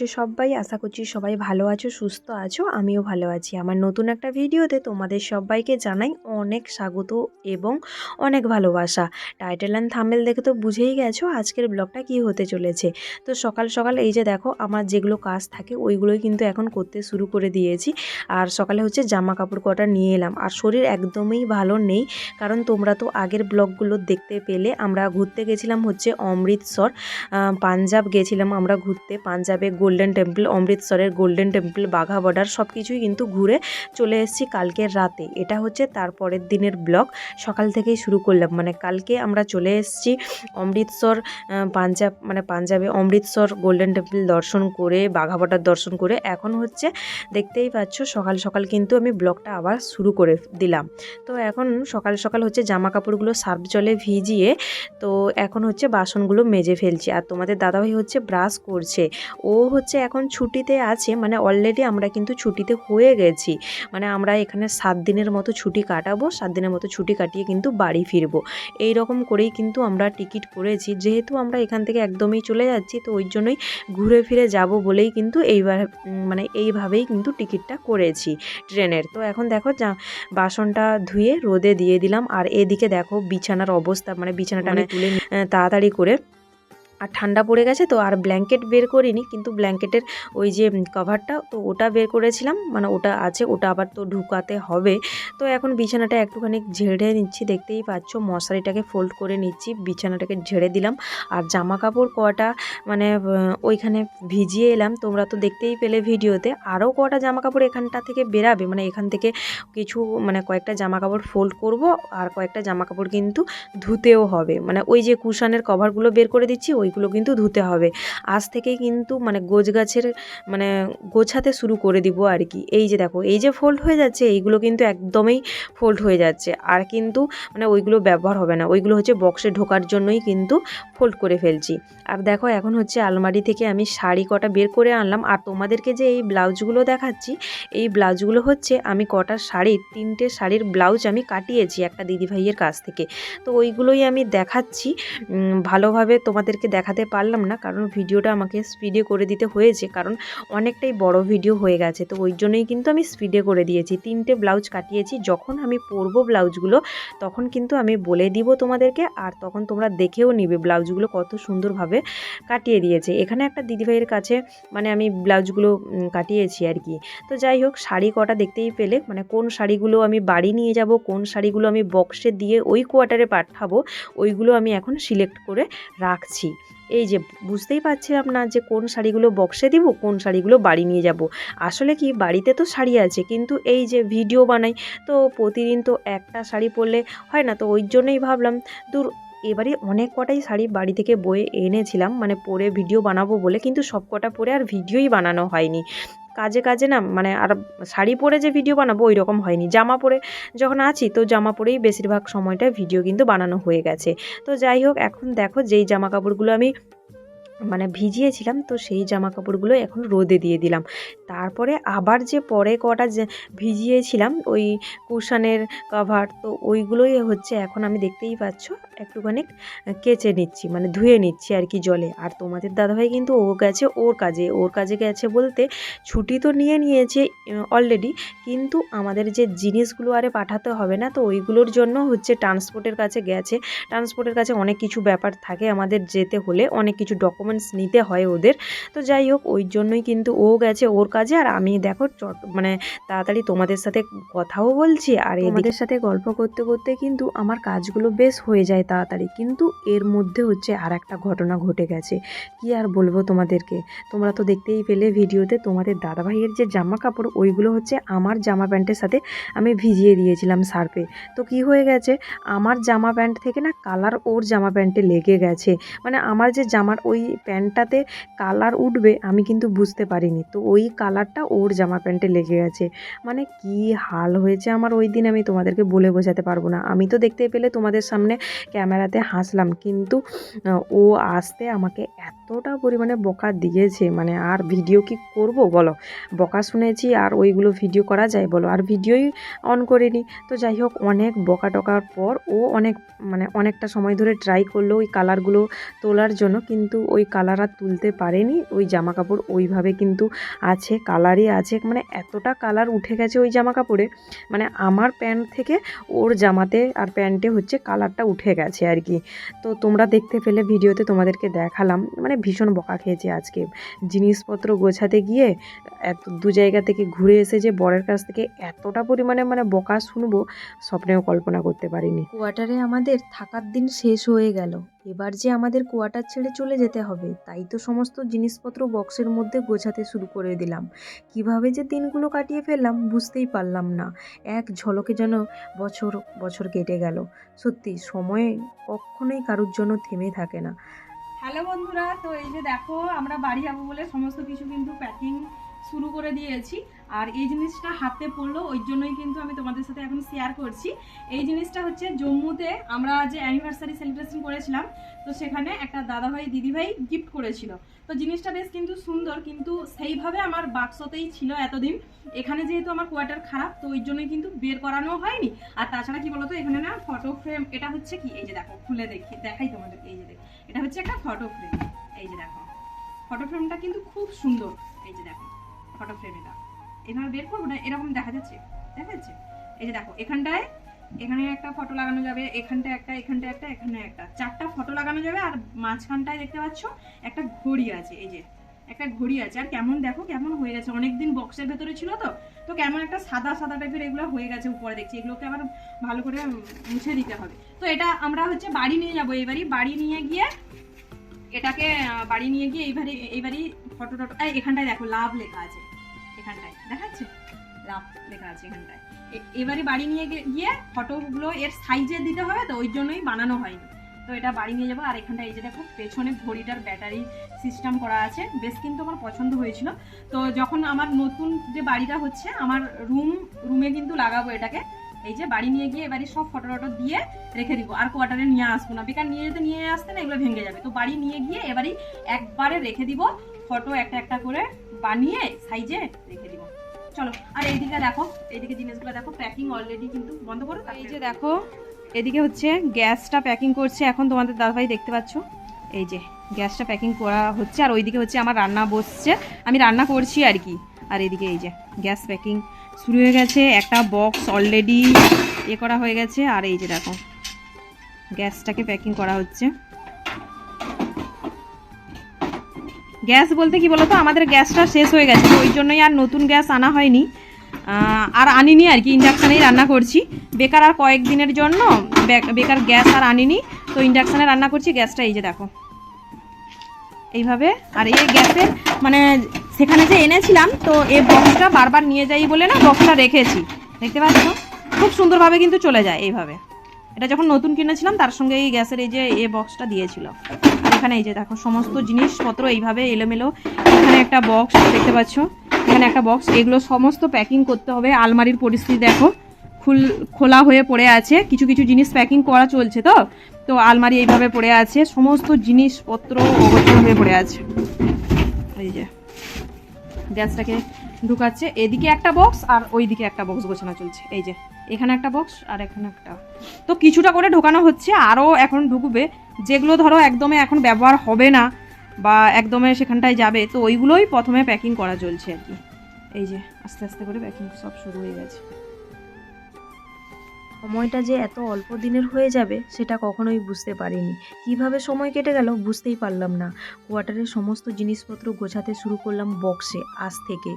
আছো সবাই? আশা করছি সবাই ভালো আছো, সুস্থ আছো, আমিও ভালো আছি। আমার নতুন একটা ভিডিওতে তোমাদের সবাইকে জানাই অনেক স্বাগত এবং অনেক ভালোবাসা। টাইটেল অ্যান্ড থামেল দেখে তো বুঝেই গেছো আজকের ব্লগটা কি হতে চলেছে। তো সকাল সকাল এই যে দেখো, আমার যেগুলো কাজ থাকে ওইগুলোই কিন্তু এখন করতে শুরু করে দিয়েছি। আর সকালে হচ্ছে জামা কাপড় কটা নিয়ে এলাম। আর শরীর একদমই ভালো নেই। কারণ তোমরা তো আগের ব্লগগুলো দেখতে পেলে, আমরা ঘুরতে গেছিলাম হচ্ছে অমৃতসর। পাঞ্জাব গেছিলাম আমরা ঘুরতে। পাঞ্জাবে গোল্ডেন টেম্পল অমৃতসরের গোল্ডেন টেম্পল বাঘা বর্ডার সব কিছুই কিন্তু ঘুরে চলে এসেছি কালকের রাতে। এটা হচ্ছে তারপরের দিনের ব্লগ সকাল থেকেই শুরু করলাম। মানে কালকে আমরা চলে এসেছি অমৃতসর পাঞ্জাব মানে পাঞ্জাবে অমৃতসর গোল্ডেন টেম্পল দর্শন করে, বাঘা বর্ডার দর্শন করে। এখন হচ্ছে দেখতেই পাচ্ছ, সকাল সকাল কিন্তু আমি ব্লগটা আবার শুরু করে দিলাম। তো এখন সকাল সকাল হচ্ছে জামা কাপড়গুলো সার্ফ জলে ভিজিয়ে, তো এখন হচ্ছে বাসনগুলো মেজে ফেলছি। আর তোমাদের দাদাভাই হচ্ছে ব্রাশ করছে। ও হচ্ছে এখন ছুটিতে আছে মানে অলরেডি আমরা কিন্তু ছুটিতে হয়ে গেছি। মানে আমরা এখানে সাত দিনের মতো ছুটি কাটাবো সাত দিনের মতো ছুটি কাটিয়ে কিন্তু বাড়ি ফিরবো। এই রকম করেই কিন্তু আমরা টিকিট করেছি। যেহেতু আমরা এখান থেকে একদমই চলে যাচ্ছি তো ওই জন্যই ঘুরে ফিরে যাব বলেই কিন্তু এইবার মানে এইভাবেই কিন্তু টিকিটটা করেছি ট্রেনের। তো এখন দেখো যা বাসনটা ধুয়ে রোদে দিয়ে দিলাম। আর এদিকে দেখো বিছানার অবস্থা মানে বিছানাটা আমি তুলে তাড়াতাড়ি করে আর ঠান্ডা পড়ে গেছে তো আর ব্ল্যাঙ্কেট বের করিনি, কিন্তু ব্ল্যাঙ্কেটের ওই যে কভারটা তো ওটা বের করেছিলাম মানে ওটা আছে, ওটা আবার তো ঢুকাতে হবে। তো এখন বিছানাটা একটুখানি ঝেড়ে নিচ্ছি, দেখতেই পাচ্ছ, মশারিটাকে ফোল্ড করে নিচ্ছি, বিছানাটাকে ঝেড়ে দিলাম। আর জামা কাপড় কটা মানে ওইখানে ভিজিয়ে এলাম, তোমরা তো দেখতেই পেলে ভিডিওতে। আরও কটা জামা কাপড় এখানটা থেকে বেরাবে মানে এখান থেকে কিছু মানে কয়েকটা জামা কাপড় ফোল্ড করব, আর কয়েকটা জামা কাপড় কিন্তু ধুতেও হবে। মানে ওই যে কুশানের কভারগুলো বের করে দিচ্ছি ওইগুলো কিন্তু ধুতে হবে। আজ থেকেই কিন্তু মানে গোছ গাছের মানে গোছাতে শুরু করে দিব আর কি। এই যে দেখো, এই যে ফোল্ড হয়ে যাচ্ছে, এইগুলো কিন্তু একদমই ফোল্ড হয়ে যাচ্ছে। আর কিন্তু মানে ওইগুলো ব্যবহার হবে না। ওইগুলো হচ্ছে বক্সে ঢোকার জন্যই কিন্তু ফোল্ড করে ফেলছি। আর দেখো, এখন হচ্ছে আলমারি থেকে আমি শাড়ি কটা বের করে আনলাম। আর তোমাদেরকে যে এই ব্লাউজগুলো দেখাচ্ছি, এই ব্লাউজগুলো হচ্ছে আমি কটা শাড়ির তিনটে শাড়ির ব্লাউজ আমি কাটিয়েছি একটা দিদিভাইয়ের কাছ থেকে। তো ওইগুলোই আমি দেখাচ্ছি। ভালোভাবে তোমাদেরকে দেখাতে পারলাম না, কারণ ভিডিওটা আমাকে স্পিডে করে দিতে হয়েছে, কারণ অনেকটাই বড় ভিডিও হয়ে গেছে। তো ওই জন্যই কিন্তু আমি স্পিডে করে দিয়েছি। তিনটে ব্লাউজ কাটিয়েছি, যখন আমি পরবো ব্লাউজগুলো তখন কিন্তু আমি বলে দিব তোমাদেরকে, আর তখন তোমরা দেখেও নিবে ব্লাউজগুলো কত সুন্দরভাবে কাটিয়ে দিয়েছে। এখানে একটা দিদিভাইয়ের কাছে মানে আমি ব্লাউজগুলো কাটিয়েছি আর কি। তো যাই হোক, শাড়ি কটা দেখতেই পেলে মানে কোন শাড়িগুলো আমি বাড়ি নিয়ে যাব, কোন শাড়িগুলো আমি বক্সে দিয়ে ওই কোয়ার্টারে পাঠাবো, ওইগুলো আমি এখন সিলেক্ট করে রাখছি। এই যে বুঝতেই পারছিলাম না যে কোন শাড়িগুলো বক্সে দিব, কোন শাড়িগুলো বাড়ি নিয়ে যাব। আসলে কি বাড়িতে তো শাড়ি আছে, কিন্তু এই যে ভিডিও বানাই, তো প্রতিদিন তো একটা শাড়ি পরলে হয় না, তো ওই জন্যই ভাবলাম, দূর এবারে অনেক কটাই শাড়ি বাড়ি থেকে বয়ে এনেছিলাম মানে পরে ভিডিও বানাবো বলে, কিন্তু সব কটা পরে আর ভিডিওই বানানো হয়নি। কাজে কাজে না মানে আর শাড়ি পরে যে ভিডিও বানাবো ওই রকম হয়নি। জামা পরে যখন আছি তো জামা পরেই বেশিরভাগ সময়টা ভিডিও কিন্তু বানানো হয়ে গেছে। তো যাই হোক, এখন দেখো যেই জামা কাপড়গুলো আমি মানে ভিজিয়েছিলাম, তো সেই জামা কাপড়গুলো এখন রোদে দিয়ে দিলাম। তারপরে আবার যে পরে কটা ভিজিয়েছিলাম, ওই কুশানের কভার তো ওইগুলোই হচ্ছে এখন আমি দেখতেই পাচ্ছ, একটুখানি কেচে নিচ্ছি মানে ধুয়ে নিচ্ছি আর কি জলে। আর তোমাদের দাদাভাই কিন্তু ও গেছে ওর কাজে ওর কাজে গেছে বলতে ছুটি তো নিয়ে নিয়েছে অলরেডি কিন্তু আমাদের যে জিনিসগুলো আরে পাঠাতে হবে না, তো ওইগুলোর জন্য হচ্ছে ট্রান্সপোর্টের কাছে গেছে। ট্রান্সপোর্টের কাছে অনেক কিছু ব্যাপার থাকে আমাদের যেতে হলে, অনেক কিছু ডকুমেন্টস নিতে হয় ওদের। তো যাই হোক, ওই জন্যই কিন্তু ও গেছে ওর কাজে। আর আমি দেখো চট মানে তাড়াতাড়ি তোমাদের সাথে কথাও বলছি, আর এদের সাথে গল্প করতে করতে কিন্তু আমার কাজগুলো বেশ হয়ে যায় তাড়াতাড়ি। কিন্তু এর মধ্যে হচ্ছে আর একটা ঘটনা ঘটে গেছে। কি আর বলব তোমাদেরকে? তোমরা তো দেখতেই পেলে ভিডিওতে, তোমাদের দাদাভাইয়ের যে জামা কাপড় ওইগুলো হচ্ছে আমার জামা প্যান্টের সাথে আমি ভিজিয়ে দিয়েছিলাম সার্ফে। তো কি হয়ে গেছে? আমার জামা প্যান্ট থেকে না কালার ওর জামা প্যান্টে লেগে গেছে। মানে আমার যে জামার ওই প্যান্টটাতে কালার উঠবে, আমি কিন্তু বুঝতে পারিনি। তো ওই কালারটা ওর জামা প্যান্টে লেগে গেছে। মানে কি হাল হয়েছে আমার ওই দিন আমি তোমাদেরকে বলে বোঝাতে পারব না। আমি তো দেখতে পেলে তোমাদের সামনে ক্যামেরাতে হাসলাম, কিন্তু ও আসতে আমাকে এতটা পরিমাণে বকা দিয়েছে। মানে আর ভিডিও কি করব বলো? বকা শুনেছি আর ওইগুলো ভিডিও করা যায় বলো? আর ভিডিওই অন করিনি। তো যাই হোক, অনেক বকা টকার পর ও অনেক মানে অনেকটা সময় ধরে ট্রাই করল ওই কালারগুলো তোলার জন্য, কিন্তু ওই কালার আর তুলতে পারেনি। ওই জামা কাপড় ওইভাবে কিন্তু আছে কালারই আছে। মানে এতটা কালার উঠে গেছে ওই জামা কাপড়ে মানে আমার প্যান্ট থেকে ওর জামাতে আর প্যান্টে হচ্ছে কালারটা উঠে গেছে আর কি। তো তোমরা দেখতে পেলে ভিডিওতে তোমাদেরকে দেখালাম মানে ভীষণ বকা খেয়েছে আজকে। জিনিসপত্র গোছাতে গিয়ে এত দু জায়গা থেকে ঘুরে এসে যে বরের কাছ থেকে এতটা পরিমাণে মানে বকা শুনব, স্বপ্নেও কল্পনা করতে পারিনি। কোয়ার্টারে আমাদের থাকার দিন শেষ হয়ে গেল। এবার যে আমাদের কোয়ার্টার ছেড়ে চলে যেতে হবে, তাই তো সমস্ত জিনিসপত্র বক্সের মধ্যে গোছাতে শুরু করে দিলাম। কীভাবে যে দিনগুলো কাটিয়ে ফেললাম বুঝতেই পারলাম না। এক ঝলকে যেন বছর বছর কেটে গেল। সত্যি, সময়ে কখনোই কারোর জন্য থেমে থাকে না। হ্যালো বন্ধুরা, তো এই যে দেখো, আমরা বাড়ি যাব বলে সমস্ত কিছু কিন্তু প্যাকিং শুরু করে দিয়েছি। আর এই জিনিসটা হাতে পড়ল, ওই জন্যই কিন্তু আমি তোমাদের সাথে এখন শেয়ার করছি। এই জিনিসটা হচ্ছে জম্মুতে আমরা যে অ্যানিভার্সারি সেলিব্রেশন করেছিলাম, তো সেখানে একটা দাদাভাই, দিদিভাই গিফট করেছিল। তো জিনিসটা বেশ কিন্তু সুন্দর, কিন্তু সেইভাবে আমার বাক্সতেই ছিল এতদিন। এখানে যেহেতু আমার কোয়ার্টার খারাপ, তো ওই জন্যই কিন্তু বের করানো হয়নি। আর তাছাড়া কি বলতো, এখানে না ফটো ফ্রেম এটা হচ্ছে কি, এই যে দেখো, খুলে দেখি, দেখাই তোমাদেরকে এই যে দেখো, এটা হচ্ছে একটা ফটো ফ্রেম এই যে দেখো। ফটো ফ্রেমটা কিন্তু খুব সুন্দর, এই যে দেখো ফটো ফ্রেম এটা এভাবে বের করব না, এরকম দেখা যাচ্ছে দেখা যাচ্ছে। এই যে দেখো, এখানটায়, এখানে একটা ফটো লাগানো যাবে, এখানটায় একটা এখানটা একটা, এখানে একটা। চারটা ফটো লাগানো যাবে আর মাঝখানটায় দেখতে পাচ্ছ একটা ঘড়ি আছে, এই যে, একটা ঘড়ি আছে। আর কেমন দেখো, কেমন হয়ে গেছে। অনেকদিন বক্সের ভেতরে ছিল তো তো কেমন একটা সাদা সাদা টাইপের এগুলো হয়ে গেছে উপরে দেখছি। এগুলোকে আবার ভালো করে মুছে দিতে হবে। তো এটা আমরা হচ্ছে বাড়ি নিয়ে যাব এবারই। বাড়ি নিয়ে গিয়ে এটাকে বাড়ি নিয়ে গিয়ে এইবারে এইবারই ফটো টটো এখানটায় দেখো লাভ লেখা আছে। এখানটায়, দেখাচ্ছে? লাভ লেখা আছে এখানটায়। এবারে বাড়ি নিয়ে গিয়ে ফটোগুলো এর সাইজে দিতে হবে তো, ওই জন্যই বানানো হয়নি। তো এটা বাড়ি নিয়ে যাব, আর এখানটা এই যে দেখো, পেছনে ঘড়িটার ব্যাটারি সিস্টেম করা আছে। বেশ কিন্তু আমার পছন্দ হয়েছিল। তো যখন আমার নতুন যে বাড়িটা হচ্ছে, আমার রুম রুমে কিন্তু লাগাবো এটাকে। এই যে বাড়ি নিয়ে গিয়ে এবারে সব ফটো টটো দিয়ে রেখে দিব, আর কোয়ার্টারে নিয়ে আসব না। বেকার নিয়ে যেতে নিয়ে আসতে না, এগুলো ভেঙে যাবে। তো বাড়ি নিয়ে গিয়ে এবারে একবারে রেখে দিব। ফটো একটা একটা করে বানিয়ে সাইজে রেখে দিব। চলো, আর এইদিকে দেখো, এইদিকে জিনিসগুলো দেখো প্যাকিং অলরেডি কিন্তু বন্ধ করো এই যে দেখো, এদিকে হচ্ছে গ্যাসটা প্যাকিং করছে। এখন তোমাদের দাদাভাই দেখতে পাচ্ছ? এই যে, গ্যাসটা প্যাকিং করা হচ্ছে, আর ওইদিকে হচ্ছে আমার রান্না বসছে। আমি রান্না করছি আর কি। আর এদিকে এই যে, গ্যাস প্যাকিং শুরু হয়ে গেছে। একটা বক্স অলরেডি এ করা হয়ে গেছে। আর এই যে দেখো, গ্যাসটাকে প্যাকিং করা হচ্ছে। গ্যাস বলতে কি বলতো? আমাদের গ্যাসটা শেষ হয়ে গেছে ওই জন্যই আর নতুন গ্যাস আনা হয়নি। আর আনিনি আর কি, ইন্ডাকশানেই রান্না করছি। বেকার আর কয়েকদিনের জন্য বেকার গ্যাস আর আনিনি, তো ইন্ডাকশানে রান্না করছি, গ্যাসটা এই যে দেখো। এইভাবে, আর এই গ্যাসের মানে সেখানে যে এনেছিলাম, তো এই বক্সটা বারবার নিয়ে যাই বলে না বক্সটা রেখেছি। দেখতে পাচ্ছ? খুব সুন্দরভাবে কিন্তু চলে যায় এইভাবে। এটা যখন নতুন কিনেছিলাম, তার সঙ্গে এই গ্যাসের এই যে এ বক্সটা দিয়েছিল। আর এখানে এই যে দেখো, সমস্ত জিনিসপত্র এইভাবে এলোমেলো, এখানে একটা বক্স দেখতে পাচ্ছ, এখানে একটা বক্স এগুলো সমস্ত প্যাকিং করতে হবে। আলমারির পরিস্থিতি দেখো, খুল, খোলা হয়ে পড়ে আছে। কিছু কিছু জিনিস প্যাকিং করা চলছে তো? তো আলমারি এইভাবে পড়ে আছে, সমস্ত জিনিসপত্র অগোছালো হয়ে পড়ে আছে। এই যে, গ্যাসটাকে ঢুকাচ্ছে। এদিকে একটা বক্স আর ওইদিকে একটা বক্স গোছানো চলছে। এই যে এখানে একটা বক্স আর এখানে একটা। তো কিছুটা করে ঢোকানো হচ্ছে আরও এখন ঢুকবে। যেগুলো ধরো একদমে এখন ব্যবহার হবে না বা একদমে সেখানটায় যাবে, তো ওইগুলোই প্রথমে প্যাকিং করা চলছে আর কি। এই যে, আস্তে আস্তে করে প্যাকিং সব শুরু হয়ে গেছে। সময়টা যে এত অল্প দিনের হয়ে যাবে, সেটা কখনোই বুঝতে পারিনি। কীভাবে সময় কেটে গেল বুঝতেই পারলাম না। কোয়ার্টারের সমস্ত জিনিসপত্র গোছাতে শুরু করলাম বক্সে আজ থেকে।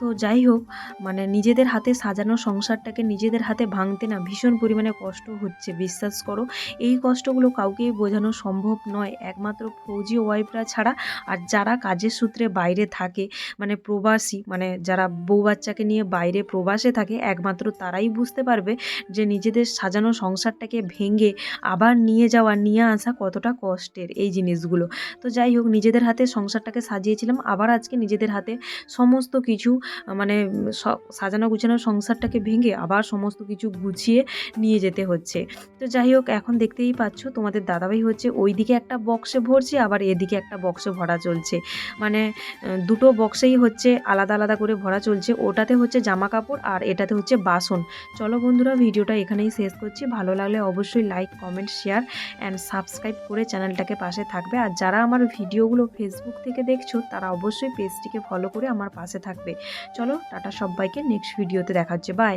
তো যাই হোক মানে নিজেদের হাতে সাজানো সংসারটাকে নিজেদের হাতে ভাঙতে না ভীষণ পরিমাণে কষ্ট হচ্ছে, বিশ্বাস করো। এই কষ্টগুলো কাউকেই বোঝানো সম্ভব নয়। একমাত্র ফৌজি ওয়াইফরা ছাড়া আর যারা কাজের সূত্রে বাইরে থাকে মানে প্রবাসী মানে যারা বউ বাচ্চাকে নিয়ে বাইরে প্রবাসে থাকে, একমাত্র তারাই বুঝতে পারবে যে নিজেদের সাজানো সংসারটাকে ভেঙে আবার নিয়ে যাওয়া নিয়ে আসা কতটা কষ্টের এই জিনিসগুলো। তো যাই হোক, নিজেদের হাতে সংসারটাকে সাজিয়েছিলাম। আবার আজকে নিজেদের হাতে সমস্ত কিছু মানে সাজানো গুছানো সংসারটাকে ভেঙে আবার সমস্ত কিছু গুছিয়ে নিয়ে যেতে হচ্ছে। তো যাই হোক, এখন দেখতেই পাচ্ছ, তোমাদের দাদাভাই হচ্ছে ওইদিকে একটা বক্সে ভরছে, আবার এদিকে একটা বক্সে ভরা চলছে। মানে দুটো বক্সেই হচ্ছে আলাদা আলাদা করে ভরা চলছে। ওটাতে হচ্ছে জামা কাপড় আর এটাতে হচ্ছে বাসন। চলো বন্ধুরা, ভিডিওটা এখানেই শেষ করছি। ভালো লাগলে অবশ্যই like comment share and subscribe করে চ্যানেলটাকে পাশে থাকবে। আর যারা আমার ভিডিওগুলো ফেসবুক থেকে দেখছ, তারা অবশ্যই পেজটিকে ফলো করে আমার পাশে থাকবে। চলো, টাটা সবাইকে নেক্সট ভিডিওতে দেখাচ্ছে বাই